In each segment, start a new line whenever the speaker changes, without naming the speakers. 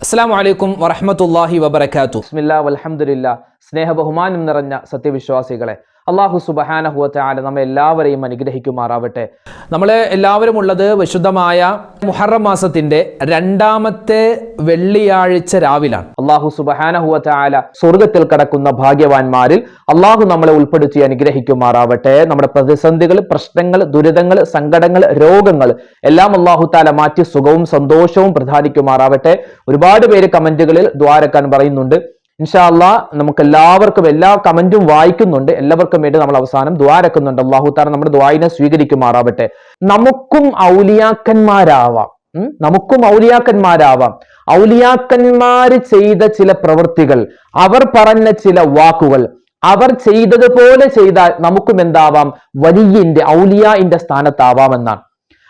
അസ്സാം വലൈക്കും വറഹമത്തല്ലാഹി വബർക്കാത്തു
ബിസ്മില്ലാ വൽഹംദുലില്ലാ സ്നേഹ ബഹുമാനം നിറഞ്ഞ സത്യവിശ്വാസികളെ അള്ളാഹു സുബഹാനഹുവത്തെ ആല നമ്മെ എല്ലാവരെയും അനുഗ്രഹിക്കുമാറാവട്ടെ.
നമ്മൾ എല്ലാവരും ഉള്ളത് വിശുദ്ധമായ മുഹറം മാസത്തിന്റെ രണ്ടാമത്തെ വെള്ളിയാഴ്ച രാവിലാണ്.
അള്ളാഹു സുബഹാനഹുവത്തെ ആല സ്വർഗത്തിൽ കടക്കുന്ന ഭാഗ്യവാന്മാരിൽ അള്ളാഹു നമ്മളെ ഉൾപ്പെടുത്തി അനുഗ്രഹിക്കുമാറാവട്ടെ. നമ്മുടെ പ്രതിസന്ധികൾ പ്രശ്നങ്ങൾ ദുരിതങ്ങൾ സങ്കടങ്ങൾ രോഗങ്ങൾ എല്ലാം അള്ളാഹു താല മാറ്റി സുഖവും സന്തോഷവും പ്രധാനിക്കുമാറാവട്ടെ. ഒരുപാട് പേര് കമന്റുകളിൽ ദ്വാരക്കാൻ പറയുന്നുണ്ട്. ഇൻഷാ അള്ളാ നമുക്ക് എല്ലാവർക്കും എല്ലാ കമന്റും വായിക്കുന്നുണ്ട്. എല്ലാവർക്കും വേണ്ടി നമ്മൾ അവസാനം ദ്വാരക്കുന്നുണ്ട് അള്ളാഹു താല നമ്മുടെ ദ്വായിനെ സ്വീകരിക്കുമാറാവട്ടെ. നമുക്കും ഔലിയാക്കന്മാരാവാം? നമുക്കും ഔലിയാക്കന്മാരാവാം. ഔലിയാക്കന്മാര് ചെയ്ത ചില പ്രവൃത്തികൾ അവർ പറഞ്ഞ ചില വാക്കുകൾ അവർ ചെയ്തതുപോലെ ചെയ്താൽ നമുക്കും എന്താവാം? വലിയന്റെ ഔലിയാന്റെ സ്ഥാനത്താവാമെന്നാണ്.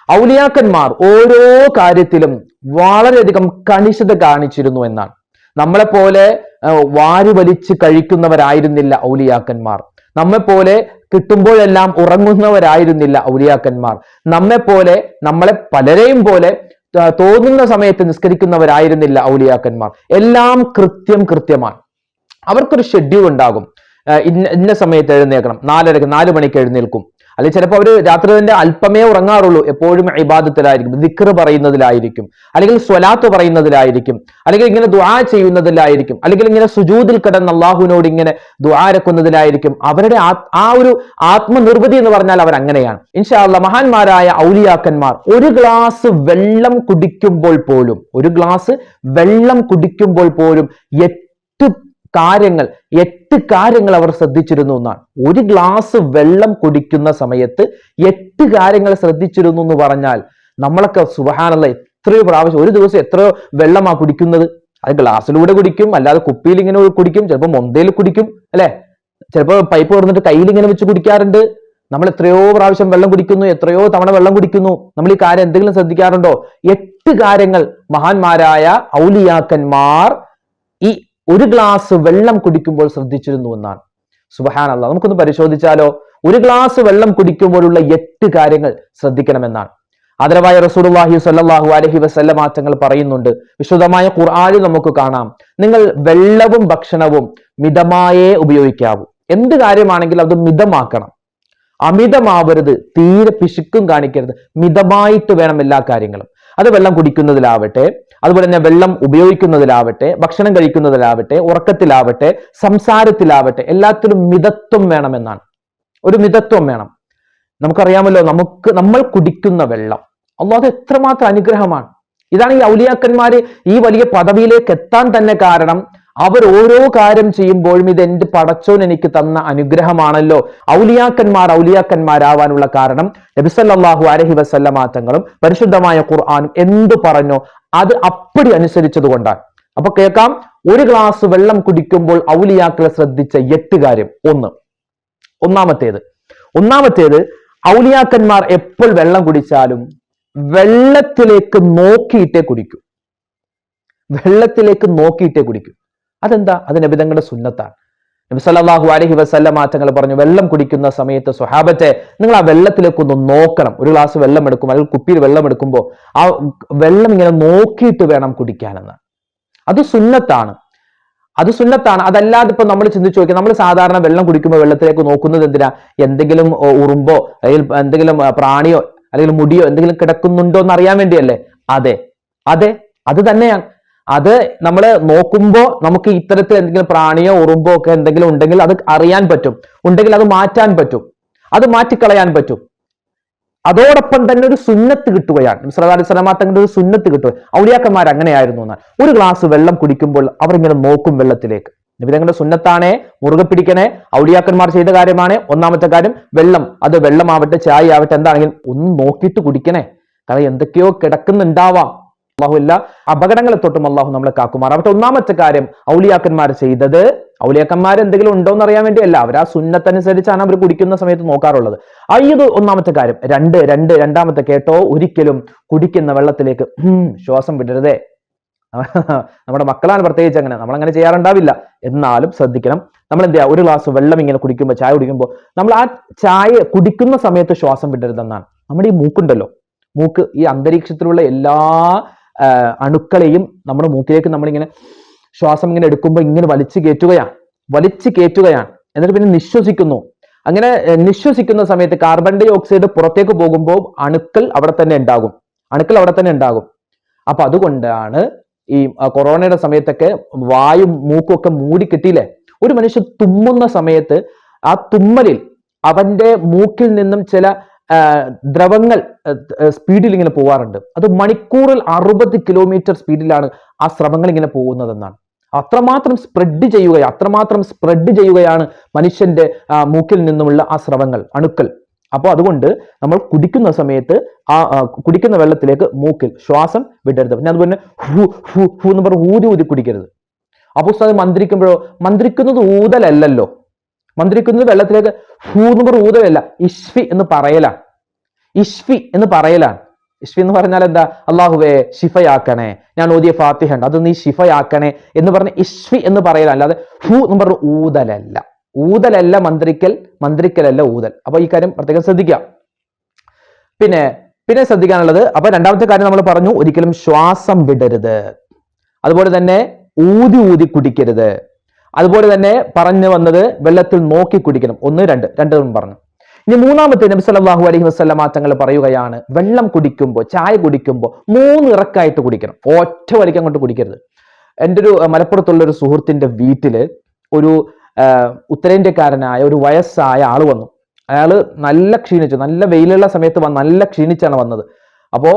ഔലിയാക്കന്മാർ ഓരോ കാര്യത്തിലും വളരെയധികം കണിശത കാണിച്ചിരുന്നു എന്നാണ്. നമ്മളെ പോലെ വാരി വലിച്ച് കഴിക്കുന്നവരായിരുന്നില്ല ഔലിയാക്കന്മാർ. നമ്മെ പോലെ കിട്ടുമ്പോഴെല്ലാം ഉറങ്ങുന്നവരായിരുന്നില്ല ഔലിയാക്കന്മാർ. നമ്മെ പോലെ നമ്മളെ പലരെയും പോലെ തോന്നുന്ന സമയത്ത് നിസ്കരിക്കുന്നവരായിരുന്നില്ല ഔലിയാക്കന്മാർ. എല്ലാം കൃത്യം കൃത്യമാണ്. അവർക്കൊരു ഷെഡ്യൂൾ ഉണ്ടാകും. ഇന്ന ഇന്ന സമയത്ത് എഴുന്നേൽക്കണം. നാലരക്ക് നാല് മണിക്ക് എഴുന്നേൽക്കും. അല്ലെങ്കിൽ ചിലപ്പോൾ അവർ രാത്രി തന്നെ അല്പമേ ഉറങ്ങാറുള്ളൂ. എപ്പോഴും ഇബാദത്തിലായിരിക്കും. ദിക്ർ പറയുന്നതിലായിരിക്കും. അല്ലെങ്കിൽ സ്വലാത്ത് പറയുന്നതിലായിരിക്കും. അല്ലെങ്കിൽ ഇങ്ങനെ ദുആ ചെയ്യുന്നതിലായിരിക്കും. അല്ലെങ്കിൽ ഇങ്ങനെ സുജൂതിൽ കിടന്ന് അള്ളാഹുവിനോട് ഇങ്ങനെ ദുആരക്കുന്നതിലായിരിക്കും അവരുടെ ആ- ഒരു ആത്മനിർവൃതി എന്ന് പറഞ്ഞാൽ അവർ അങ്ങനെയാണ്. ഇൻഷാല്ല മഹാന്മാരായ ഔലിയാക്കന്മാർ ഒരു ഗ്ലാസ് വെള്ളം കുടിക്കുമ്പോൾ പോലും ഒരു ഗ്ലാസ് വെള്ളം കുടിക്കുമ്പോൾ പോലും കാര്യങ്ങൾ എട്ട് കാര്യങ്ങൾ അവർ ശ്രദ്ധിച്ചിരുന്നു എന്നാണ്. ഒരു ഗ്ലാസ് വെള്ളം കുടിക്കുന്ന സമയത്ത് എട്ട് കാര്യങ്ങൾ ശ്രദ്ധിച്ചിരുന്നു എന്ന് പറഞ്ഞാൽ നമ്മളൊക്കെ സുബഹാനുള്ള എത്രയോ പ്രാവശ്യം ഒരു ദിവസം എത്രയോ വെള്ളമാ കുടിക്കുന്നത്. അത് ഗ്ലാസ്സിലൂടെ കുടിക്കും അല്ലാതെ കുപ്പിയിൽ ഇങ്ങനെ കുടിക്കും ചിലപ്പോൾ മൊന്തയിൽ കുടിക്കും അല്ലെ? ചിലപ്പോൾ പൈപ്പ് തുറന്നിട്ട് കയ്യിൽ ഇങ്ങനെ വെച്ച് കുടിക്കാറുണ്ട്. നമ്മൾ എത്രയോ പ്രാവശ്യം വെള്ളം കുടിക്കുന്നു എത്രയോ തവണ വെള്ളം കുടിക്കുന്നു. നമ്മൾ ഈ കാര്യം എന്തെങ്കിലും ശ്രദ്ധിക്കാറുണ്ടോ? എട്ട് കാര്യങ്ങൾ മഹാന്മാരായ ഔലിയാക്കന്മാർ ഈ ഒരു ഗ്ലാസ് വെള്ളം കുടിക്കുമ്പോൾ ശ്രദ്ധിച്ചിരുന്നു എന്നാണ്. സുബഹാനല്ല നമുക്കൊന്ന് പരിശോധിച്ചാലോ? ഒരു ഗ്ലാസ് വെള്ളം കുടിക്കുമ്പോഴുള്ള എട്ട് കാര്യങ്ങൾ ശ്രദ്ധിക്കണമെന്നാണ്. ആദരവായ റസൂലുള്ളാഹി സ്വല്ലല്ലാഹു അലൈഹി വസല്ല മാറ്റങ്ങൾ പറയുന്നുണ്ട്. വിശുദ്ധമായ ഖുർആനിൽ നമുക്ക് കാണാം. നിങ്ങൾ വെള്ളവും ഭക്ഷണവും മിതമായേ ഉപയോഗിക്കാവൂ. എന്ത് കാര്യമാണെങ്കിലും അത് മിതമാക്കണം. അമിതമാവരുത് തീരെ പിശുക്കും കാണിക്കരുത്. മിതമായിട്ട് വേണം എല്ലാ കാര്യങ്ങളും. അത് വെള്ളം കുടിക്കുന്നതിലാവട്ടെ അതുപോലെ തന്നെ വെള്ളം ഉപയോഗിക്കുന്നതിലാവട്ടെ ഭക്ഷണം കഴിക്കുന്നതിലാവട്ടെ ഉറക്കത്തിലാവട്ടെ സംസാരത്തിലാവട്ടെ എല്ലാത്തിലും മിതത്വം വേണമെന്നാണ്. ഒരു മിതത്വം വേണം. നമുക്കറിയാമല്ലോ നമുക്ക് നമ്മൾ കുടിക്കുന്ന വെള്ളം അള്ളാഹ് എത്രമാത്രം അനുഗ്രഹമാണ്. ഇതാണ് ഈ ഔലിയാക്കന്മാര് ഈ വലിയ പദവിയിലേക്ക് എത്താൻ തന്നെ കാരണം അവർ ഓരോ കാര്യം ചെയ്യുമ്പോഴും ഇത് എന്റെ പടച്ചോൻ എനിക്ക് തന്ന അനുഗ്രഹമാണല്ലോ. ഔലിയാക്കന്മാർ ഔലിയാക്കന്മാരാവാനുള്ള കാരണം നബിസല്ലാഹു അലഹി വസല്ലമാ തങ്ങളും പരിശുദ്ധമായ ഖുർആാനും എന്തു പറഞ്ഞോ അത് അപ്പടി അനുസരിച്ചത് കൊണ്ടാണ്. അപ്പൊ കേൾക്കാം ഒരു ഗ്ലാസ് വെള്ളം കുടിക്കുമ്പോൾ ഔലിയാക്കളെ ശ്രദ്ധിച്ച എട്ട് കാര്യം. ഒന്ന് ഒന്നാമത്തേത് ഒന്നാമത്തേത് ഔലിയാക്കന്മാർ എപ്പോൾ വെള്ളം കുടിച്ചാലും വെള്ളത്തിലേക്ക് നോക്കിയിട്ടേ കുടിക്കൂ. വെള്ളത്തിലേക്ക് നോക്കിയിട്ടേ കുടിക്കൂ. അതെന്താ? അത് നബിതങ്ങളുടെ സുന്നത്താണ്. നബി സല്ലല്ലാഹു അലൈഹി വസല്ലമ തങ്ങൾ പറഞ്ഞു വെള്ളം കുടിക്കുന്ന സമയത്ത് സ്വഹാബത്തെ നിങ്ങൾ ആ വെള്ളത്തിലേക്ക് ഒന്ന് നോക്കണം. ഒരു ഗ്ലാസ് വെള്ളം എടുക്കും അല്ലെങ്കിൽ കുപ്പിയിൽ വെള്ളം എടുക്കുമ്പോൾ ആ വെള്ളം ഇങ്ങനെ നോക്കിയിട്ട് വേണം കുടിക്കാനെന്ന്. അത് സുന്നത്താണ്. അത് സുന്നത്താണ്. അതല്ലാതെ ഇപ്പൊ നമ്മൾ ചിന്തിച്ചു നോക്കി നമ്മൾ സാധാരണ വെള്ളം കുടിക്കുമ്പോൾ വെള്ളത്തിലേക്ക് നോക്കുന്നത് എന്തിനാ? എന്തെങ്കിലും ഉറുമ്പോ അല്ലെങ്കിൽ എന്തെങ്കിലും പ്രാണിയോ അല്ലെങ്കിൽ മുടിയോ എന്തെങ്കിലും കിടക്കുന്നുണ്ടോ എന്ന് അറിയാൻ വേണ്ടിയല്ലേ? അതെ. അതെ. അത് തന്നെയാണ്. അത് നമ്മൾ നോക്കുമ്പോൾ നമുക്ക് ഇത്തരത്തിൽ എന്തെങ്കിലും പ്രാണിയോ ഉറുമ്പോ ഒക്കെ എന്തെങ്കിലും ഉണ്ടെങ്കിൽ അത് അറിയാൻ പറ്റും. ഉണ്ടെങ്കിൽ അത് മാറ്റാൻ പറ്റും. അത് മാറ്റിക്കളയാൻ പറ്റും. അതോടൊപ്പം തന്നെ ഒരു സുന്നത്ത് കിട്ടുകയാണ്. സർദാർ തങ്ങളുടെ ഒരു സുന്നത്ത് കിട്ടുക. ഔലിയാക്കന്മാർ അങ്ങനെയായിരുന്നു എന്നാൽ. ഒരു ഗ്ലാസ് വെള്ളം കുടിക്കുമ്പോൾ അവർ ഇങ്ങനെ നോക്കും വെള്ളത്തിലേക്ക്. നിബിതങ്ങളുടെ സുന്നത്താണേ മുറുകെ പിടിക്കണേ ഔലിയാക്കന്മാർ ചെയ്ത കാര്യമാണ്. ഒന്നാമത്തെ കാര്യം വെള്ളം. അത് വെള്ളമാവട്ടെ ചായ ആവട്ടെ എന്താണെങ്കിലും ഒന്ന് നോക്കിയിട്ട് കുടിക്കണേ. കാരണം എന്തൊക്കെയോ കിടക്കുന്നുണ്ടാവാം. അള്ളാഹു എല്ലാ അപകടങ്ങളെ തൊട്ടും അള്ളാഹു നമ്മളെ കാക്കുമാറാവട്ടെ ഒന്നാമത്തെ കാര്യം ഔലിയാക്കന്മാർ ചെയ്തത് ഔലിയാക്കന്മാർ എന്തെങ്കിലും ഉണ്ടോ എന്ന് അറിയാൻ വേണ്ടിയല്ല. അവർ ആ സുന്നത്തനുസരിച്ചാണ് അവർ കുടിക്കുന്ന സമയത്ത് നോക്കാറുള്ളത്. ഇത് ഒന്നാമത്തെ കാര്യം. രണ്ട് രണ്ട് രണ്ടാമത്തെ കേട്ടോ ഒരിക്കലും കുടിക്കുന്ന വെള്ളത്തിലേക്ക് ശ്വാസം വിടരുതേ. നമ്മുടെ മക്കളാണ് പ്രത്യേകിച്ച് അങ്ങനെ. നമ്മൾ അങ്ങനെ ചെയ്യാറുണ്ടാവില്ല. എന്നാലും ശ്രദ്ധിക്കണം. നമ്മൾ എന്ത് ഒരു ഗ്ലാസ് വെള്ളം ഇങ്ങനെ കുടിക്കുമ്പോൾ ചായ കുടിക്കുമ്പോൾ നമ്മൾ ആ ചായ കുടിക്കുന്ന സമയത്ത് ശ്വാസം വിടരുതെന്നാണ്. നമ്മുടെ ഈ മൂക്കുണ്ടല്ലോ. മൂക്ക് ഈ അന്തരീക്ഷത്തിലുള്ള എല്ലാ അണുക്കളെയും നമ്മുടെ മൂക്കിലേക്ക് നമ്മളിങ്ങനെ ശ്വാസം ഇങ്ങനെ എടുക്കുമ്പോൾ ഇങ്ങനെ വലിച്ചു കയറ്റുകയാണ്. വലിച്ചു കയറ്റുകയാണ്. എന്നിട്ട് പിന്നെ നിശ്വസിക്കുന്നു. അങ്ങനെ നിശ്വസിക്കുന്ന സമയത്ത് കാർബൺ ഡൈ ഓക്സൈഡ് പുറത്തേക്ക് പോകുമ്പോൾ അണുക്കൾ അവിടെ തന്നെ ഉണ്ടാകും. അണുക്കൾ അവിടെ തന്നെ ഉണ്ടാകും. അപ്പൊ അതുകൊണ്ടാണ് ഈ കൊറോണയുടെ സമയത്തൊക്കെ വായും മൂക്കും ഒക്കെ മൂടി കിട്ടിയില്ലേ? ഒരു മനുഷ്യൻ തുമ്മുന്ന സമയത്ത് ആ തുമ്മലിൽ അവന്റെ മൂക്കിൽ നിന്നും ചില ദ്രവങ്ങൾ സ്പീഡിൽ ഇങ്ങനെ പോവാറുണ്ട്. അത് മണിക്കൂറിൽ അറുപത് കിലോമീറ്റർ സ്പീഡിലാണ് ആ സ്രവങ്ങൾ ഇങ്ങനെ പോകുന്നതെന്നാണ്. അത്രമാത്രം സ്പ്രെഡ് ചെയ്യുക അത്രമാത്രം സ്പ്രെഡ് ചെയ്യുകയാണ് മനുഷ്യന്റെ മൂക്കിൽ നിന്നുമുള്ള ആ സ്രവങ്ങൾ അണുക്കൾ. അപ്പോൾ അതുകൊണ്ട് നമ്മൾ കുടിക്കുന്ന സമയത്ത് ആ കുടിക്കുന്ന വെള്ളത്തിലേക്ക് മൂക്കിൽ ശ്വാസം വിടരുത്. പിന്നെ അതുപോലെ ഹു ഹു ഹു എന്ന് പറഞ്ഞ് ഊതി ഊതി കുടിക്കരുത്. അപ്പോൾ ഉസ്താദ് മന്ത്രിക്കുമ്പോഴോ മന്ത്രിക്കുന്നത് ഊതലല്ലല്ലോ. മന്ത്രിക്കുന്നത് വെള്ളത്തിലേക്ക് ഹൂ എന്ന് പറഞ്ഞ ഊതമല്ല ഇഷ്ഫി എന്ന് പറയലാണ്. ഇഷ്ഫി എന്ന് പറയലാണ്. ഇഷ്ഫി എന്ന് പറഞ്ഞാൽ എന്താ? അള്ളാഹുവേ ഷിഫയാക്കണേ ഞാൻ ഓതിയ ഫാത്തിഹ ഉണ്ട് അത് നീ ഷിഫയാക്കണേ എന്ന് പറഞ്ഞ ഇഷ്ഫി എന്ന് പറയലാണ്. അല്ലാതെ ഹൂ എന്ന് പറഞ്ഞ ഊതലല്ല. ഊതലല്ല മന്ത്രിക്കൽ മന്ത്രിക്കലല്ല ഊതൽ. അപ്പൊ ഈ കാര്യം പ്രത്യേകം ശ്രദ്ധിക്കാം പിന്നെ പിന്നെ ശ്രദ്ധിക്കാനുള്ളത് അപ്പൊ രണ്ടാമത്തെ കാര്യം നമ്മൾ പറഞ്ഞു ഒരിക്കലും ശ്വാസം വിടരുത്. അതുപോലെ തന്നെ ഊതി ഊതി കുടിക്കരുത്. അതുപോലെ തന്നെ പറഞ്ഞു വന്നത് വെള്ളത്തിൽ നോക്കി കുടിക്കണം. ഒന്ന് രണ്ട്. രണ്ടും പറഞ്ഞു. ഇനി മൂന്നാമത്തെ നബി സല്ലല്ലാഹു അലൈഹി വസല്ലമ തങ്ങൾ പറയുകയാണ് വെള്ളം കുടിക്കുമ്പോൾ ചായ കുടിക്കുമ്പോൾ മൂന്ന് ഇറക്കായിട്ട് കുടിക്കണം. ഒറ്റ വലിക്ക് അങ്ങോട്ട് കുടിക്കരുത്. എന്റെ ഒരു മലപ്പുറത്തുള്ള ഒരു സുഹൃത്തിന്റെ വീട്ടിൽ ഒരു ഉത്തരേന്ത്യക്കാരനായ ഒരു വയസ്സായ ആൾ വന്നു. അയാൾ നല്ല ക്ഷീണിച്ചു. നല്ല വെയിലുള്ള സമയത്ത് നല്ല ക്ഷീണിച്ചാണ് വന്നത്. അപ്പോ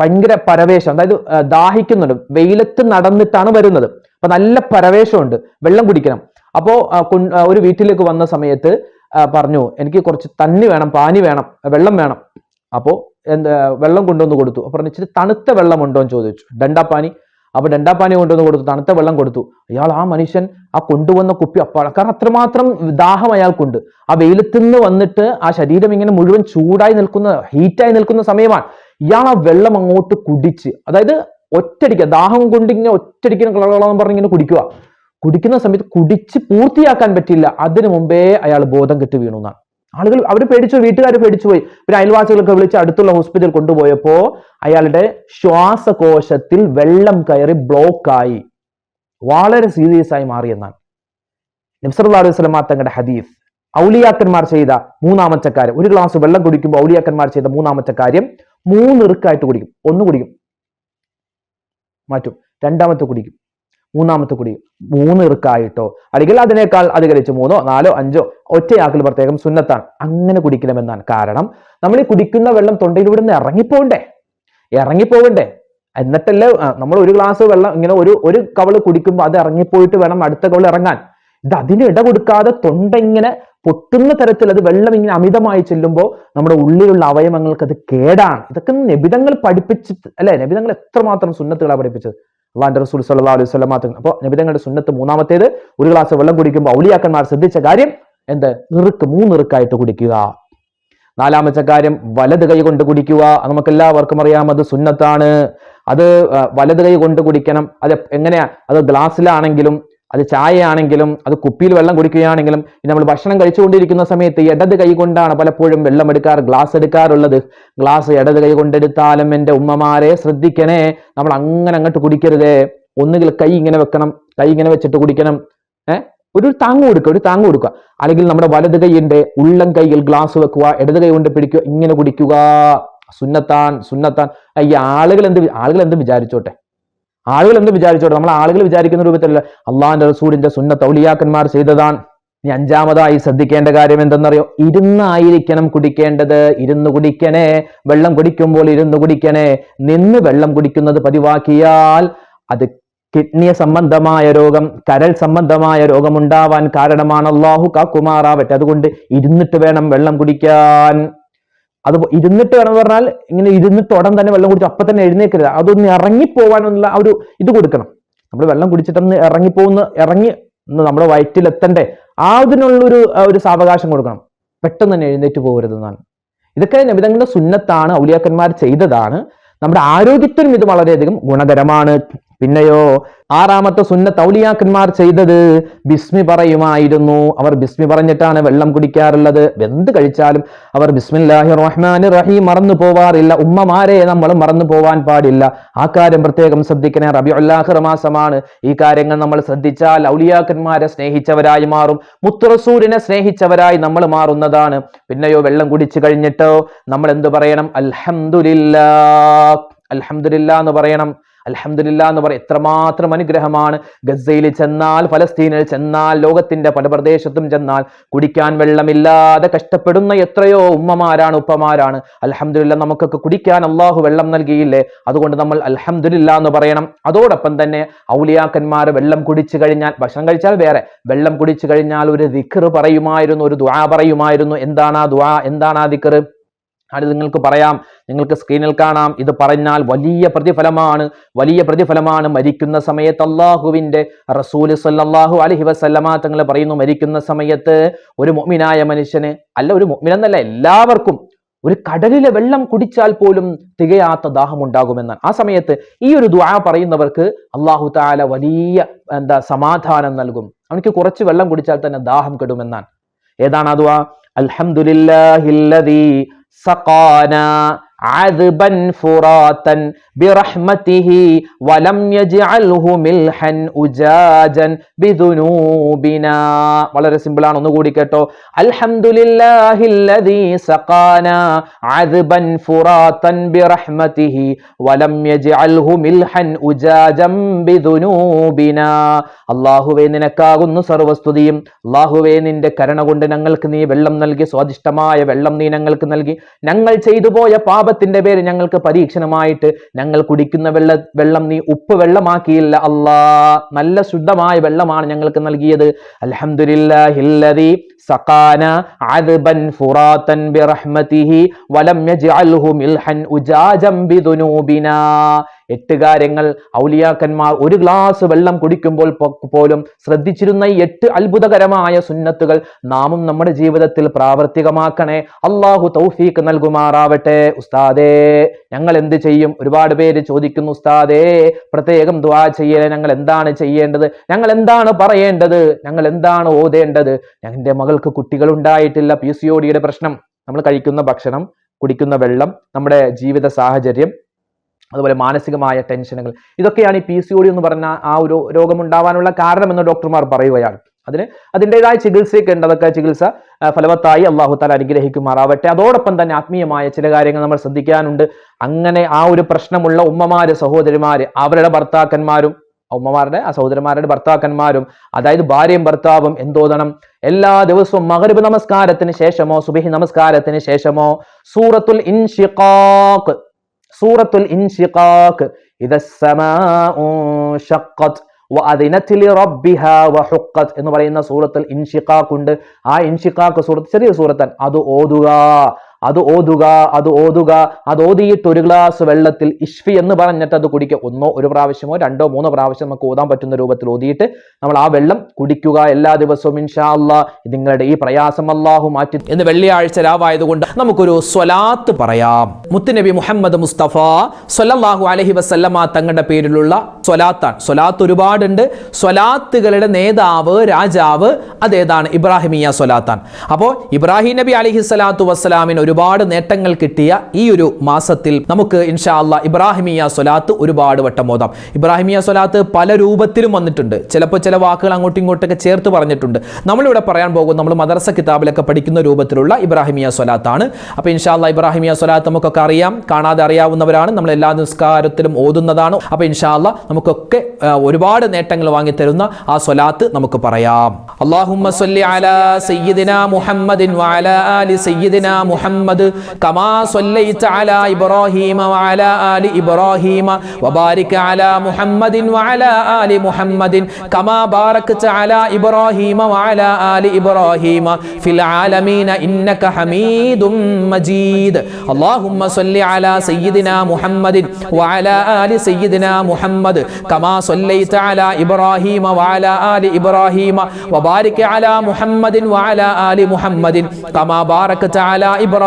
ഭയങ്കര പരവേശം അതായത് ദാഹിക്കുന്നുണ്ട്. വെയിലത്ത് നടന്നിട്ടാണ് വരുന്നത്. അപ്പൊ നല്ല പരവേശമുണ്ട്. വെള്ളം കുടിക്കണം. അപ്പോ ഒരു വീട്ടിലേക്ക് വന്ന സമയത്ത് പറഞ്ഞു എനിക്ക് കുറച്ച് തണ്ണി വേണം പാനി വേണം വെള്ളം വേണം. അപ്പോ എന്താ വെള്ളം കൊണ്ടുവന്ന് കൊടുത്തു. പറഞ്ഞു ഇച്ചിരി തണുത്ത വെള്ളം ഉണ്ടോ? എന്ന് ചോദിച്ചു. ഡണ്ടാപ്പാനി അപ്പൊ ഡണ്ടാപ്പാനി കൊണ്ടുവന്ന് കൊടുത്തു. തണുത്ത വെള്ളം കൊടുത്തു. അയാൾ ആ മനുഷ്യൻ ആ കൊണ്ടുവന്ന കുപ്പി അപ്പാള കാരണം അത്രമാത്രം ദാഹം അയാൾക്കുണ്ട്. ആ വെയിലത്ത് നിന്ന് വന്നിട്ട് ആ ശരീരം ഇങ്ങനെ മുഴുവൻ ചൂടായി നിൽക്കുന്ന ഹീറ്റായി നിൽക്കുന്ന സമയമാണ്. ഇയാൾ ആ വെള്ളം അങ്ങോട്ട് കുടിച്ച് അതായത് ഒറ്റടിക്ക ദാഹം കൊണ്ട് ഇങ്ങനെ ഒറ്റടിക്കുന്ന കളകളെന്ന് പറഞ്ഞ് ഇങ്ങനെ കുടിക്കുക. കുടിക്കുന്ന സമയത്ത് കുടിച്ച് പൂർത്തിയാക്കാൻ പറ്റില്ല. അതിനു മുമ്പേ അയാൾ ബോധം കെട്ട് വീണു എന്നാണ് ആളുകൾ അവർ പേടിച്ചു വീട്ടുകാർ പേടിച്ചു പോയി. പിന്നെ അയൽവാസികളൊക്കെ വിളിച്ച് അടുത്തുള്ള ഹോസ്പിറ്റൽ കൊണ്ടുപോയപ്പോ അയാളുടെ ശ്വാസകോശത്തിൽ വെള്ളം കയറി ബ്ലോക്കായി. വളരെ സീരിയസ് ആയി മാറിയെന്നാണ് നബ്സല്ലാ അലൈഹി സ്വലമാ തങ്ങളുടെ ഹദീഫ് ഔലിയാക്കന്മാർ ചെയ്ത മൂന്നാമത്തെ കാര്യം. ഒരു ഗ്ലാസ് വെള്ളം കുടിക്കുമ്പോൾ ഔലിയാക്കന്മാർ ചെയ്ത മൂന്നാമത്തെ കാര്യം മൂന്ന് ഇറുക്കായിട്ട് കുടിക്കും. ഒന്ന് കുടിക്കും. മാറ്റും. രണ്ടാമത്തെ കുടിക്കും. മൂന്നാമത്തെ കുടിക്കും. മൂന്ന് ഇറുക്കായിട്ടോ? അല്ലെങ്കിൽ അതിനേക്കാൾ അധികരിച്ച് മൂന്നോ നാലോ അഞ്ചോ ഒറ്റയാക്കൽ പ്രത്യേകം സുന്നത്താണ്. അങ്ങനെ കുടിക്കണമെന്നാണ് കാരണം നമ്മൾ ഈ കുടിക്കുന്ന വെള്ളം തൊണ്ടയിലൂടെ നിന്ന് ഇറങ്ങിപ്പോകണ്ടേ ഇറങ്ങിപ്പോകണ്ടേ എന്നിട്ടല്ലേ നമ്മൾ ഒരു ഗ്ലാസ് വെള്ളം ഇങ്ങനെ ഒരു ഒരു കവൾ കുടിക്കുമ്പോൾ അത് ഇറങ്ങിപ്പോയിട്ട് വേണം അടുത്ത കവൾ ഇറങ്ങാൻ. ഇത് അതിന് ഇട കൊടുക്കാതെ തൊണ്ട ഇങ്ങനെ പൊട്ടുന്ന തരത്തിൽ അത് വെള്ളം ഇങ്ങനെ അമിതമായി ചെല്ലുമ്പോൾ നമ്മുടെ ഉള്ളിലുള്ള അവയവങ്ങൾക്ക് അത് കേടാണ്. ഇതൊക്കെ നബിതങ്ങൾ പഠിപ്പിച്ചിട്ട് അല്ലെ? നബിതങ്ങൾ എത്രമാത്രം സുന്നത്തുകളാണ് പഠിപ്പിച്ചത്? അള്ളാന്റെ റസൂൽ സല്ലാ അലൈഹി സ്വലം അപ്പോൾ നബിതങ്ങളുടെ സുന്നത്ത് മൂന്നാമത്തേത് ഒരു ഗ്ലാസ് വെള്ളം കുടിക്കുമ്പോൾ ഔലിയാക്കന്മാർ ശ്രദ്ധിച്ച കാര്യം എന്ത്? ഇറുക്ക് മൂന്നിറുക്കായിട്ട് കുടിക്കുക. നാലാമത്തെ കാര്യം വലത് കൈ കൊണ്ട് കുടിക്കുക. നമുക്ക് എല്ലാവർക്കും അറിയാം അത് സുന്നത്താണ്. അത് വലത് കൈ കൊണ്ട് കുടിക്കണം. അത് എങ്ങനെയാ? അത് ഗ്ലാസ്സിലാണെങ്കിലും അത് ചായയാണെങ്കിലും അത് കുപ്പിയിൽ വെള്ളം കുടിക്കുകയാണെങ്കിലും നമ്മൾ ഭക്ഷണം കഴിച്ചുകൊണ്ടിരിക്കുന്ന സമയത്ത് ഇടത് കൈ കൊണ്ടാണ് പലപ്പോഴും വെള്ളം എടുക്കാറ് ഗ്ലാസ് എടുക്കാറുള്ളത്. ഗ്ലാസ് ഇടത് കൈ കൊണ്ടെടുത്താലും എന്റെ ഉമ്മമാരെ ശ്രദ്ധിക്കണേ നമ്മൾ അങ്ങനെ അങ്ങോട്ട് കുടിക്കരുതേ. ഒന്നുകിൽ കൈ ഇങ്ങനെ വെക്കണം കൈ ഇങ്ങനെ വെച്ചിട്ട് കുടിക്കണം. ഏഹ് ഒരു താങ്ങ് കൊടുക്കുക ഒരു താങ്ങ് കൊടുക്കുക. അല്ലെങ്കിൽ നമ്മുടെ വലത് കൈയുണ്ട് ഉള്ളം കൈയിൽ ഗ്ലാസ് വെക്കുക ഇടത് കൈ കൊണ്ട് പിടിക്കുക ഇങ്ങനെ കുടിക്കുക. സുന്നത്താൻ സുന്നത്താൻ. ഈ ആളുകൾ എന്ത് ആളുകൾ എന്ത് വിചാരിച്ചോട്ടെ? ആളുകൾ എന്ത് വിചാരിച്ചോട്ടെ? നമ്മൾ ആളുകൾ വിചാരിക്കുന്ന രൂപത്തിലല്ല. അള്ളാഹിന്റെ റസൂലിന്റെ സുന്ന തൗലിയാക്കന്മാർ ചെയ്തതാണ്. ഇനി അഞ്ചാമതായി ശ്രദ്ധിക്കേണ്ട കാര്യം എന്തെന്നറിയോ? ഇരുന്നായിരിക്കണം കുടിക്കേണ്ടത്. ഇരുന്ന് കുടിക്കണേ. വെള്ളം കുടിക്കുമ്പോൾ ഇരുന്ന് കുടിക്കണേ. നിന്ന് വെള്ളം കുടിക്കുന്നത് പതിവാക്കിയാൽ അത് കിഡ്നി സംബന്ധമായ രോഗം കരൾ സംബന്ധമായ രോഗം ഉണ്ടാവാൻ കാരണമാണ് അള്ളാഹു കാക്കുമാറാവട്ടെ. അതുകൊണ്ട് ഇരുന്നിട്ട് വേണം വെള്ളം കുടിക്കാൻ. അത് ഇരുന്നിട്ട് വേണം പറഞ്ഞാൽ ഇങ്ങനെ ഇരുന്നിട്ട് ഉടൻ തന്നെ വെള്ളം കുടിച്ചു അപ്പൊ തന്നെ എഴുന്നേക്കരുത്. അതൊന്ന് ഇറങ്ങിപ്പോവാനുള്ള ആ ഒരു ഇത് കൊടുക്കണം. നമ്മൾ വെള്ളം കുടിച്ചിട്ടൊന്ന് ഇറങ്ങിപ്പോകുന്ന ഇറങ്ങി നമ്മുടെ വയറ്റിലെത്തണ്ടേ. ആ അതിനുള്ളൊരു ഒരു സാവകാശം കൊടുക്കണം. പെട്ടെന്ന് തന്നെ എഴുന്നേറ്റ് പോകരുതെന്നാണ് ഇതൊക്കെ നബിതങ്ങളുടെ സുന്നത്താണ് ഔലിയാക്കന്മാർ ചെയ്തതാണ്. നമ്മുടെ ആരോഗ്യത്തിനും ഇത് വളരെയധികം ഗുണകരമാണ്. പിന്നെയോ ആറാമത്തെ സുന്ന തൗലിയാക്കന്മാർ ചെയ്തത് ബിസ്മി പറയുമായിരുന്നു. അവർ ബിസ്മി പറഞ്ഞിട്ടാണ് വെള്ളം കുടിക്കാറുള്ളത്. എന്ത് കഴിച്ചാലും അവർ ബിസ്മില്ലാഹി റഹ്മാൻ റഹീം മറന്നു പോവാറില്ല. ഉമ്മമാരെ നമ്മൾ മറന്നു പോവാൻ പാടില്ല. ആ കാര്യം പ്രത്യേകം ശ്രദ്ധിക്കണേ. റബി റബിഉല്ലാഹിർ മാസമാണ്. ഈ കാര്യങ്ങൾ നമ്മൾ ശ്രദ്ധിച്ചാൽ ഔലിയാക്കന്മാരെ സ്നേഹിച്ചവരായി മാറും. മുത്തുറസൂരിനെ സ്നേഹിച്ചവരായി നമ്മൾ മാറുന്നതാണ്. പിന്നെയോ വെള്ളം കുടിച്ചു കഴിഞ്ഞിട്ടോ നമ്മൾ എന്ത് പറയണം? അൽഹംദുലില്ലാ അൽഹംദുലില്ലാ എന്ന് പറയണം. അൽഹംദുലില്ലാ എന്ന് പറയും. എത്രമാത്രം അനുഗ്രഹമാണ്. ഗസയിൽ ചെന്നാൽ ഫലസ്തീനിൽ ചെന്നാൽ ലോകത്തിന്റെ പല പ്രദേശത്തും ചെന്നാൽ കുടിക്കാൻ വെള്ളമില്ലാതെ കഷ്ടപ്പെടുന്ന എത്രയോ ഉമ്മമാരാണ് ഉപ്പമാരാണ്. അലഹമില്ല നമുക്കൊക്കെ കുടിക്കാൻ അള്ളാഹു വെള്ളം നൽകിയില്ലേ? അതുകൊണ്ട് നമ്മൾ അലഹമില്ല എന്ന് പറയണം. അതോടൊപ്പം തന്നെ ഔലിയാക്കന്മാർ വെള്ളം കുടിച്ചു കഴിഞ്ഞാൽ ഭക്ഷണം കഴിച്ചാൽ വേറെ വെള്ളം കുടിച്ചു കഴിഞ്ഞാൽ ഒരു ദിക്കർ പറയുമായിരുന്നു ഒരു ദ്വാ പറയുമായിരുന്നു. എന്താണ് ആ ദുആ? എന്താണ് ആ ദിക്ർ അത് നിങ്ങൾക്ക് പറയാം. നിങ്ങൾക്ക് സ്ക്രീനിൽ കാണാം. ഇത് പറഞ്ഞാൽ വലിയ പ്രതിഫലമാണ്. വലിയ പ്രതിഫലമാണ്. മരിക്കുന്ന സമയത്ത് അള്ളാഹുവിന്റെ റസൂൽ സല്ലാഹു അലഹി വസല്ലമ തങ്ങൾ പറയുന്നു മരിക്കുന്ന സമയത്ത് ഒരു മുഅ്മിനായ മനുഷ്യന് അല്ല ഒരു മുഅ്മിനെന്നല്ല എല്ലാവർക്കും ഒരു കടലിലെ വെള്ളം കുടിച്ചാൽ പോലും തികയാത്ത ദാഹം ഉണ്ടാകുമെന്നാണ് ആ സമയത്ത് ഈ ഒരു ദ്വാ പറയുന്നവർക്ക് അള്ളാഹു താല വലിയ എന്താ സമാധാനം നൽകും. അവനിക്ക് കുറച്ച് വെള്ളം കുടിച്ചാൽ തന്നെ ദാഹം കെടുമെന്നാണ്. ഏതാണ് ആ അൽഹംദുലില്ലാഹില്ലദീ സഖാന. عذبا فراتا برحمته ولم يجعله ملحا أجاجا بذنوبنا വളരെ സിമ്പിൾ ആണ് ഒന്നുകൂടി കേട്ടോ. അൽഹംദുലില്ലാഹി الذي سقانا عذبا فراتا برحمته ولم يجعله ملحا أجاجا بذنوبنا അള്ളാഹുവേ നിനക്കാകുന്നു സർവസ്തുതിയും. അള്ളാഹുവേ നിന്റെ കരുണ കൊണ്ട് ഞങ്ങൾക്ക് നീ വെള്ളം നൽകി സ്വാദിഷ്ടമായ വെള്ളം നീ ഞങ്ങൾക്ക് നൽകി. ഞങ്ങൾ ചെയ്തു പോയ പാപ പാപത്തിന്റെ പേര് ഞങ്ങൾക്ക് പരീക്ഷണമായിട്ട് ഞങ്ങൾ കുടിക്കുന്ന വെള്ള വെള്ളം നീ ഉപ്പ് വെള്ളമാക്കിയില്ല അല്ലാ. നല്ല ശുദ്ധമായ വെള്ളമാണ് ഞങ്ങൾക്ക് നൽകിയത്. അൽഹംദുലില്ലാഹില്ലദീ സഖാന അദ്ബൻ ഫുറാത്തൻ ബിറഹ്മതിഹി വലം യജ്അൽഹു മിൽഹൻ ഉജാജം ബിദുനൂബിനാ. എട്ട് കാര്യങ്ങൾ ഔലിയാക്കന്മാർ ഒരു ഗ്ലാസ് വെള്ളം കുടിക്കുമ്പോൾ പോലും ശ്രദ്ധിച്ചിരുന്ന ഈ എട്ട് അത്ഭുതകരമായ സുന്നത്തുകൾ നാമും നമ്മുടെ ജീവിതത്തിൽ പ്രാവർത്തികമാക്കണേ. അള്ളാഹു തൗഫീഖ് നൽകുമാറാവട്ടെ. ഉസ്താദേ ഞങ്ങൾ എന്ത് ചെയ്യും? ഒരുപാട് പേര് ചോദിക്കുന്നു ഉസ്താദേ പ്രത്യേകം ദ്വാ ചെയ്യലേ. ഞങ്ങൾ എന്താണ് ചെയ്യേണ്ടത്? ഞങ്ങൾ എന്താണ് പറയേണ്ടത്? ഞങ്ങൾ എന്താണ് ഓതേണ്ടത്? എന്റെ മകൾക്ക് കുട്ടികൾ ഉണ്ടായിട്ടില്ല. പി സി ഒ ഡിയുടെ പ്രശ്നം. നമ്മൾ കഴിക്കുന്ന ഭക്ഷണം കുടിക്കുന്ന വെള്ളം നമ്മുടെ ജീവിത സാഹചര്യം അതുപോലെ മാനസികമായ ടെൻഷനുകൾ. ഇതൊക്കെയാണ് ഈ പി സി ഒ ഡി എന്ന് പറഞ്ഞ ആ ഒരു രോഗമുണ്ടാവാനുള്ള കാരണമെന്ന് ഡോക്ടർമാർ പറയുകയാണ്. അതിന് അതിന്റെതായ ചികിത്സയൊക്കെ ഉണ്ട്. അതൊക്കെ ചികിത്സ ഫലവത്തായി അള്ളാഹു താല അനുഗ്രഹിക്കുമാറാവട്ടെ. അതോടൊപ്പം തന്നെ ആത്മീയമായ ചില കാര്യങ്ങൾ നമ്മൾ ശ്രദ്ധിക്കാനുണ്ട്. അങ്ങനെ ആ ഒരു പ്രശ്നമുള്ള ഉമ്മമാര് സഹോദരിമാര് അവരുടെ ഭർത്താക്കന്മാരും ഉമ്മമാരുടെ ആ സഹോദരന്മാരുടെ ഭർത്താക്കന്മാരും അതായത് ഭാര്യയും ഭർത്താവും എന്തോതണം. എല്ലാ ദിവസവും മകരബ് നമസ്കാരത്തിന് ശേഷമോ സുബിഹി നമസ്കാരത്തിന് ശേഷമോ സൂറത്തുൽ ഇൻഷിഖാഖ് സൂറത്തുൽ എന്ന് പറയുന്ന സൂറത്തുൽ ഇൻഷിഖാഖ് ഉണ്ട്. ആ ഇൻഷിഖാഖ് സൂറത്ത് ചെറിയ സൂറത്തൻ അത് ഓതുക. അത് ഓതുക അത് ഓതുക അത് ഓതിയിട്ട് ഒരു ഗ്ലാസ് വെള്ളത്തിൽ ഇഷ്ഫി എന്ന് പറഞ്ഞിട്ട് അത് കുടിക്കുക. ഒന്നോ ഒരു പ്രാവശ്യമോ രണ്ടോ മൂന്നോ പ്രാവശ്യം നമുക്ക് ഓതാൻ പറ്റുന്ന രൂപത്തിൽ ഓതിയിട്ട് നമ്മൾ ആ വെള്ളം കുടിക്കുക എല്ലാ ദിവസവും ഇൻഷാ അല്ലാ നിങ്ങളുടെ ഈ പ്രയാസം അല്ലാഹു മാറ്റി.
എന്ന് വെള്ളിയാഴ്ച രാവായതുകൊണ്ട് നമുക്കൊരു സ്വലാത്ത് പറയാം. മുത്തുനബി മുഹമ്മദ് മുസ്തഫ സ്വല്ലല്ലാഹു അലഹി വസല്ലമ തങ്ങളുടെ പേരിലുള്ള സ്വലാത്താണ്. സ്വലാത്ത് ഒരുപാടുണ്ട്. സ്വലാത്തുകളുടെ നേതാവ് രാജാവ് അതേതാണ് ഇബ്രാഹിമിയ സ്വലാത്താണ്. അപ്പോൾ ഇബ്രാഹിം നബി അലൈഹി സ്വലാത്തു വസ്സലാമിന് ഒരുപാട് നേട്ടങ്ങൾ കിട്ടിയ ഈ ഒരു മാസത്തിൽ നമുക്ക് ഇൻഷാ അല്ലാ ഇബ്രാഹിമിയ സ്വലാത്ത് ഒരുപാട് വട്ടം ഓതാം. ഇബ്രാഹിമിയ സ്വലാത്ത് പല രൂപത്തിലും വന്നിട്ടുണ്ട്. ചിലപ്പോൾ ചില വാക്കുകൾ അങ്ങോട്ടും ഇങ്ങോട്ടൊക്കെ ചേർത്ത് പറഞ്ഞിട്ടുണ്ട്. നമ്മളിവിടെ പറയാൻ പോകും നമ്മൾ മദർസ കിതാബിലൊക്കെ പഠിക്കുന്ന രൂപത്തിലുള്ള ഇബ്രാഹിമിയ സ്വലാത്താണ്. അപ്പോൾ ഇൻഷാ അല്ലാ ഇബ്രാഹിമിയ സ്വലാത്ത് നമുക്കൊക്കെ അറിയാം. കാണാതെ അറിയാവുന്നവരാണ്. നമ്മൾ എല്ലാ നിസ്കാരത്തിലും ഓതുന്നതാണ്. അപ്പോൾ ഇൻഷാ അല്ലാ നമുക്കൊക്കെ ഒരുപാട് നേട്ടങ്ങൾ വാങ്ങിത്തരുന്ന ആ സ്വലാത്ത് നമുക്ക് പറയാം. അള്ളാഹുമ്മ സല്ലി അലാ സയ്യിദിന മുഹമ്മദിൻ വഅലാ ആലി സയ്യിദിന മുഹമ്മദ് മുഹമ്മദ് കമാ സല്ലൈത അലാ ഇബ്രാഹീമ വഅല ആലി ഇബ്രാഹീമ വബാരിക അലാ മുഹമ്മദിൻ വഅല ആലി മുഹമ്മദിൻ കമാ ബാറക്ത അലാ ഇബ്രാഹീമ വഅല ആലി ഇബ്രാഹീമ ഫിൽ ആലമീന ഇന്നക ഹമീദും മജീദ്. അല്ലാഹുമ്മ സല്ലി അലാ സയ്യിദിനാ മുഹമ്മദിൻ വഅല ആലി സയ്യിദിനാ മുഹമ്മദ് കമാ സല്ലൈത അലാ ഇബ്രാഹീമ വഅല ആലി ഇബ്രാഹീമ വബാരിക അലാ മുഹമ്മദിൻ വഅല ആലി മുഹമ്മദിൻ കമാ ബാറക്ത അലാ ഇബ്രാഹീമ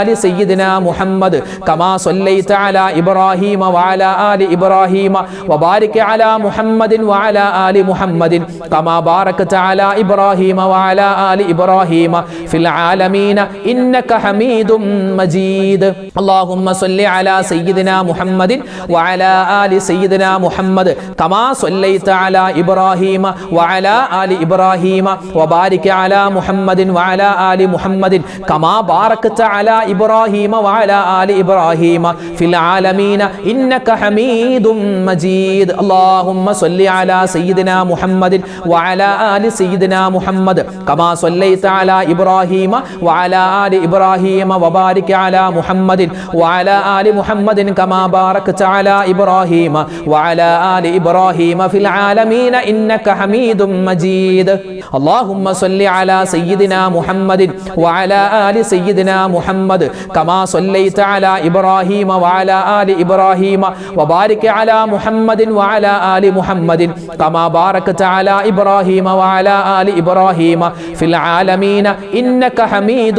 آل سيدنا محمد كما صليت على إبراهيم وعلى آل إبراهيم وبارك على محمد وعلى آل محمد كما باركت على إبراهيم وعلى آل إبراهيم في العالمين إنك حميد مجيد اللهم صل على سيدنا محمد وعلى آل سيدنا محمد كما صليت على إبراهيم وعلى آل إبراهيم وبارك على محمد وعلى آل محمد كما باركت على ഇബ്രാഹീമ വാല ആലി ഇബ്രാഹീമ ഫിൽ ആലമീന ഇന്നക ഹമീദും മജീദ്. അല്ലാഹുമ്മ സ്വല്ലി അലാ സയ്യിദിനാ മുഹമ്മദിൻ വഅല ആലി സയ്യിദിനാ മുഹമ്മദ്. കമാ സ്വല്ലൈത അലാ ഇബ്രാഹീമ വഅല ആലി ഇബ്രാഹീമ വബാരിക അലാ മുഹമ്മദിൻ വഅല ആലി മുഹമ്മദിൻ കമാ ബാറക്ത അലാ ഇബ്രാഹീമ വഅല ആലി ഇബ്രാഹീമ ഫിൽ ആലമീന ഇന്നക ഹമീദും മജീദ്. അല്ലാഹുമ്മ സ്വല്ലി അലാ സയ്യിദിനാ മുഹമ്മദിൻ വഅല ആലി സയ്യിദിനാ മുഹമ്മദ് محمد كما صليت على إبراهيم وعلى آل إبراهيم وبارك على محمد وعلى آل محمد كما باركت على إبراهيم وعلى آل إبراهيم في العالمين إنك حميد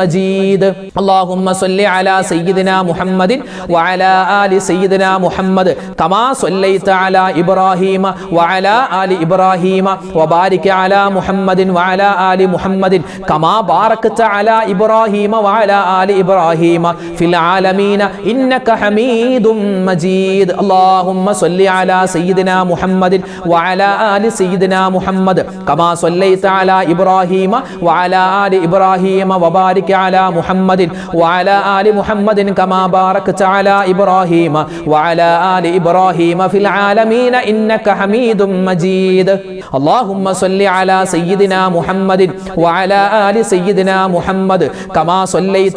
مجيد اللهم صل على سيدنا محمد وعلى آل سيدنا محمد كما صليت على إبراهيم وعلى آل إبراهيم وبارك على محمد وعلى آل محمد كما باركت على إبراهيم وعلى ആലി ഇബ്രാഹിമ ഫിൽ ആലമീന ഇന്നക ഹമീദും മജീദ്. അല്ലാഹുമ്മ സ്വല്ലി അലാ സയ്യിദിന മുഹമ്മദിൻ വഅലാ ആലി സയ്യിദിന മുഹമ്മദ്. കമാ സ്വല്ലൈത അലാ ഇബ്രാഹിമ വഅലാ ആലി ഇബ്രാഹിമ വബാരിക അലാ മുഹമ്മദിൻ വഅലാ ആലി മുഹമ്മദിൻ കമാ ബാറക്ത അലാ ഇബ്രാഹിമ വഅലാ ആലി ഇബ്രാഹിമ ഫിൽ ആലമീന ഇന്നക ഹമീദും മജീദ്. അല്ലാഹുമ്മ സ്വല്ലി അലാ സയ്യിദിന മുഹമ്മദിൻ വഅലാ ആലി സയ്യിദിന മുഹമ്മദ്. കമാ സ്വല്ലൈത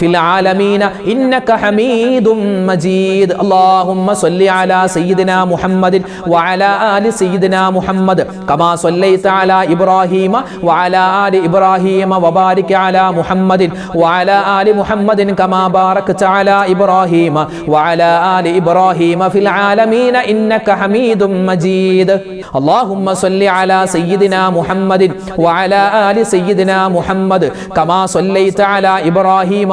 ഫിൽ ആലമീന ഇന്നക ഹമീദും മജീദ്. അല്ലാഹുമ്മ സ്വല്ലി അലാ സയ്യിദിന മുഹമ്മദിൻ വഅല ആലി സയ്യിദിന മുഹമ്മദ്. കമാ സ്വല്ലൈത അലാ ഇബ്രാഹീമ വഅല ആലി ഇബ്രാഹീമ വബാരിക് അലാ മുഹമ്മദിൻ വഅല ആലി മുഹമ്മദിൻ കമാ ബാറക്ത അലാ ഇബ്രാഹീമ വഅല ആലി ഇബ്രാഹീമ ഫിൽ ആലമീന ഇന്നക ഹമീദും മജീദ്. അല്ലാഹുമ്മ സ്വല്ലി അലാ സയ്യിദിന മുഹമ്മദിൻ വഅല ആലി സയ്യിദിന മുഹമ്മദ്. കമാ സ്വല്ലൈത അലാ ഇബ്രാഹീമ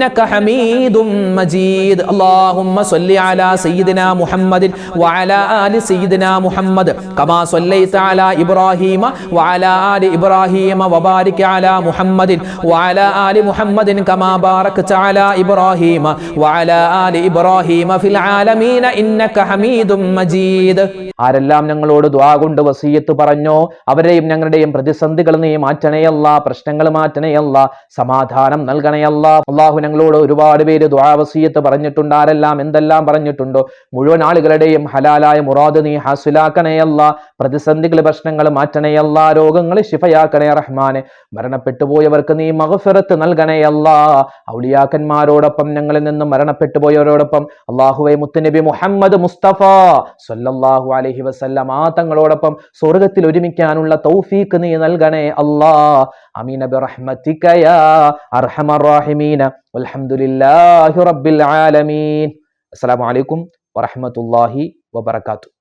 إنك حميد مجيد اللهم صل على سيدنا محمد وعلى آل سيدنا محمد كما صليت على إبراهيم وعلى آل إبراهيم وبارك على محمد وعلى آل محمد كما باركت على إبراهيم وعلى آل إبراهيم في العالمين إنك حميد مجيد
ആരെല്ലാം ഞങ്ങളോട് ദ്വാ കൊണ്ട് വസീയത്ത് പറഞ്ഞോ അവരെയും ഞങ്ങളുടെയും പ്രതിസന്ധികൾ നീ മാറ്റണയല്ല പ്രശ്നങ്ങൾ മാറ്റണയല്ല സമാധാനം നൽകണയല്ല അള്ളാഹു ഞങ്ങളോട് ഒരുപാട് പേര് ദ്വാവസീയത്ത് പറഞ്ഞിട്ടുണ്ടാരെല്ലാം എന്തെല്ലാം പറഞ്ഞിട്ടുണ്ടോ? മുഴുവൻ ആളുകളുടെയും ഹലാലായ മുറാദ് നീ ഹാസുലാക്കണയല്ല പ്രതിസന്ധികൾ പ്രശ്നങ്ങൾ മാറ്റണയല്ല രോഗങ്ങൾ ശിഫയാക്കണേ റഹ്മാനെ. മരണപ്പെട്ടു പോയവർക്ക് നീ മഹഫിറത്ത് നൽകണയല്ല ഔലിയാക്കന്മാരോടൊപ്പം ഞങ്ങളിൽ നിന്നും മരണപ്പെട്ടു പോയവരോടൊപ്പം അള്ളാഹുവെ മുത്തുനബി മുഹമ്മദ് മുസ്തഫ സൊല്ലാഹു അലഹി വസല്ലം ആ തങ്ങളോടൊപ്പം സ്വർഗത്തിൽ ഒരുമിക്കാനുള്ള തൗഫീക്ക് നീ നൽകണേ അല്ലാ. അമീനബി റഹ്മത്തിക്കയാ അർഹമർ വൽഹംദുലില്ലാഹി റബ്ബിൽ ആലമീൻ അസ്സലാമു അലൈക്കും വറഹ്മത്തുള്ളാഹി വബറകാതുഹു